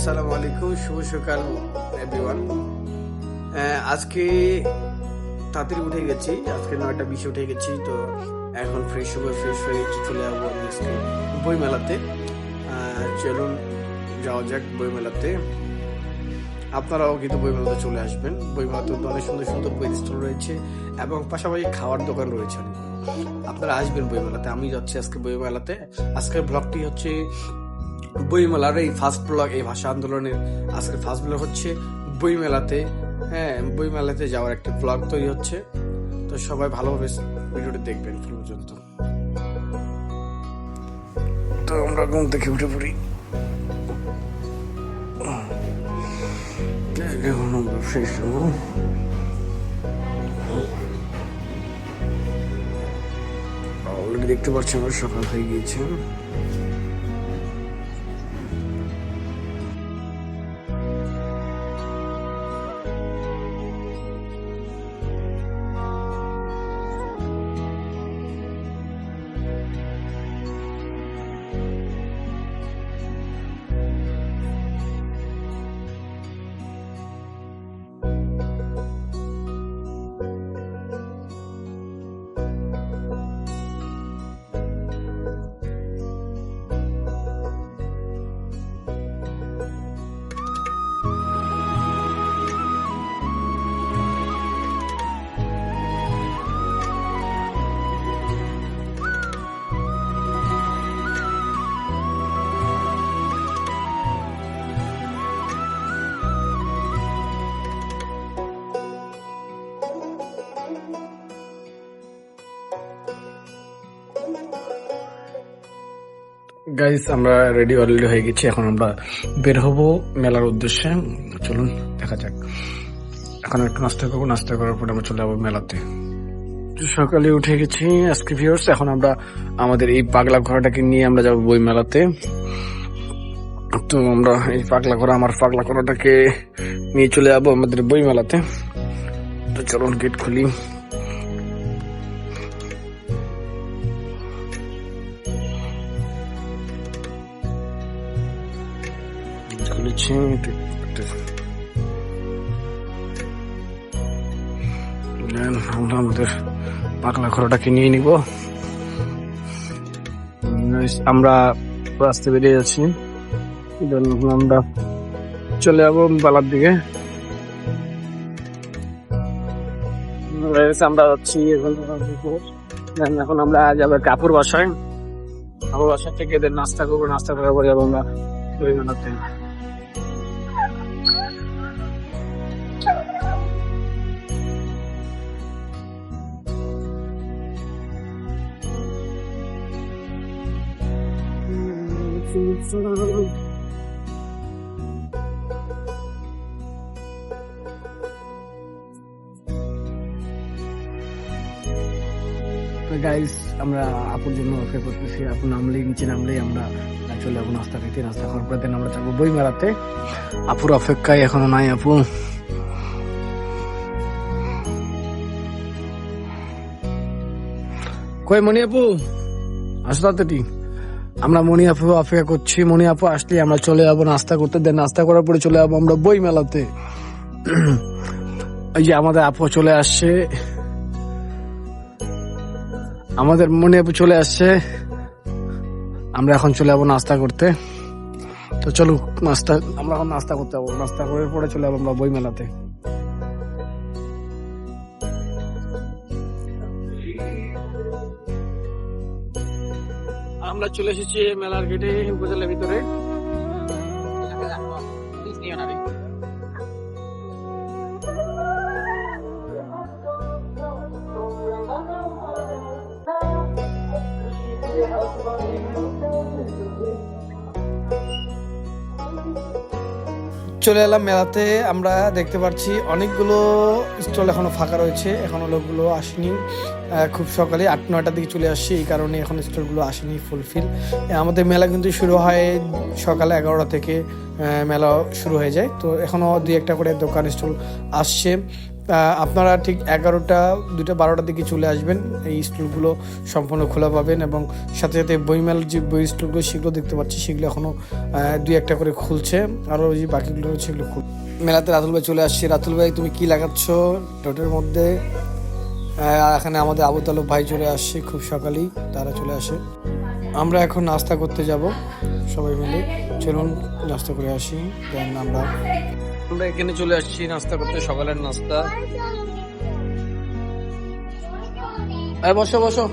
আসসালামু আলাইকুম, শুভ সকাল এভরিওয়ান আজকে তাড়াতাড়ি উঠে গেছি, আজকে নয়টা বিশে উঠে গেছি, তো এখন ফ্রেশ হয়ে ফ্রেশ হয়ে চলে যাব আমি আজকে বই মেলাতে চলুন যাওয়া যাক বই মেলাতে আপনারাও কিন্তু বই মেলাতে চলে আসবেন। বই মেলাতে অনেক সুন্দর সুন্দর বই স্টল রয়েছে এবং পাশাপাশি খাওয়ার দোকান রয়েছে। আপনারা আসবেন বই মেলাতে আমি যাচ্ছি আজকে বই মেলাতে আজকের ব্লগটি হচ্ছে বইমেলার এই ফার্স্ট ব্লগ এই ভাষা আন্দোলনের আজকের ফার্স্ট ব্লগ হচ্ছে বইমেলাতে হ্যাঁ বইমেলাতে যাওয়ার একটা ব্লগ তৈরি হচ্ছে। তো সবাই ভালোভাবে ভিডিওটি দেখবেন ফুল পর্যন্ত। তো আমরা ঘুম থেকে উঠে পড়ি। অলরেডি দেখতে পাচ্ছি আমরা সকাল হয়ে গিয়েছে। গাইস আমরা রেডি অলরেডি হয়ে গেছি, এখন আমরা বের হব মেলার উদ্দেশ্যে। চলুন, দেখা যাক। এখন একটু নাস্তা করব, নাস্তা করার পরে আমরা চলে যাব মেলাতে। সকালে উঠে গেছি, আজকে ভিউর্স এখন আমরা আমাদের এই পাগলা ঘোড়াটাকে নিয়ে আমরা যাব বই মেলাতে। তো আমরা এই পাগলা ঘোড়া, আমার পাগলা ঘোড়াটাকে নিয়ে চলে যাব আমাদের বই মেলাতে। তো চলুন গেট খুলি। আমরা আমাদের আমরা রাস্তা বেরিয়ে যাচ্ছি। আমরা চলে যাব বেলার দিকে। আমরা যাচ্ছি এখন আমরা যাব কাপুর বাসায়। কাপুর বাসা থেকে এদের নাস্তা করব, নাস্তা করার পরে যাব আমরা মেলাতে গাইস আমরা আপুর জন্য অপেক্ষা করতেছি আপু নামলেই নিচে নামলেই আমরা চলে যাব, নাস্তা খেতে নাস্তা খাওয়ার পরে আমরা যাব বই মেলাতে আপুর অপেক্ষায় এখনও নাই আপু। কই মনি আপু? আসো তাড়াতাড়ি। আমরা মনি আপু অপেক্ষা করছি। মনি আপু আসলে আমরা চলে যাব নাস্তা করতে। দেন নাস্তা করার পরে চলে যাব আমরা বই মেলাতে এই যে আমাদের আপু চলে আসছে। আমাদের মনে আপু চলে আসছে। আমরা এখন চলে যাব নাস্তা করতে। তো চলো, নাস্তা, আমরা এখন নাস্তা করতে যাব। নাস্তা করার পরে চলে যাব আমরা বই মেলাতে আমরা চলে এসেছি মেলার গেটে, উপজেলার ভিতরে। চলে এলাম মেলাতে। আমরা দেখতে পাচ্ছি অনেকগুলো স্টল এখনও ফাঁকা রয়েছে। এখনও লোকগুলো আসেনি। খুব সকালে আট, নয়টার দিকে চলে আসছি। এই কারণে এখন স্টলগুলো আসেনি ফুলফিল আমাদের মেলা কিন্তু শুরু হয় সকালে এগারোটা থেকে মেলা শুরু হয়ে যায়। তো এখনও দুই একটা করে দোকান, স্টল আসছে। আপনারা ঠিক এগারোটা দুটা বারোটার দিকে চলে আসবেন। এই স্টলগুলো সম্পূর্ণ খোলা পাবেন এবং সাথে সাথে বইমেল যে বই স্টলগুলো, সেগুলো দেখতে পাচ্ছি, সেগুলো এখনও দুই একটা করে খুলছে। আরও যে বাকিগুলো সেগুলো খুল মেলাতে রাতুল ভাই চলে আসছে। রাতুল ভাই, তুমি কি লাগাচ্ছ টোটের মধ্যে? এখানে আমাদের আবু তালুব ভাই চলে আসছে, খুব সকালেই তারা চলে আসে। আমরা এখন নাস্তা করতে যাব। সবাই মিলে চলুন নাস্তা করে আসি। দেন আমরা আমরা এখানে চলে আসছি নাস্তা করতে সকালের নাস্তা। বসো বসো।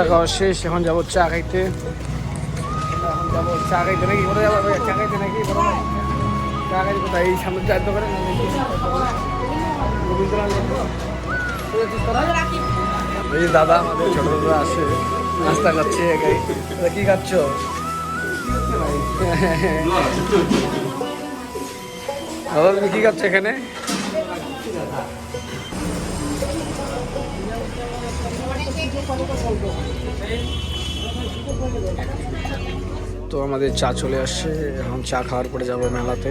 একশো শেষ, এখন যাব চা খাইতে। যাব চা খাইতে নাকি? কোথায় যাব চা খাইতে নাকি? চা খাইতে এই সামনে চায়ের দোকানে? এই দাদা, আমাদের ছোট দাদা আসে। নাস্তা খাচ্ছে, একাই। কি খাচ্ছ? দাদা, তুমি কি খাচ্ছ এখানে? তো আমাদের চা চলে আসছে। এখন চা খাওয়ার পরে যাব মেলাতে।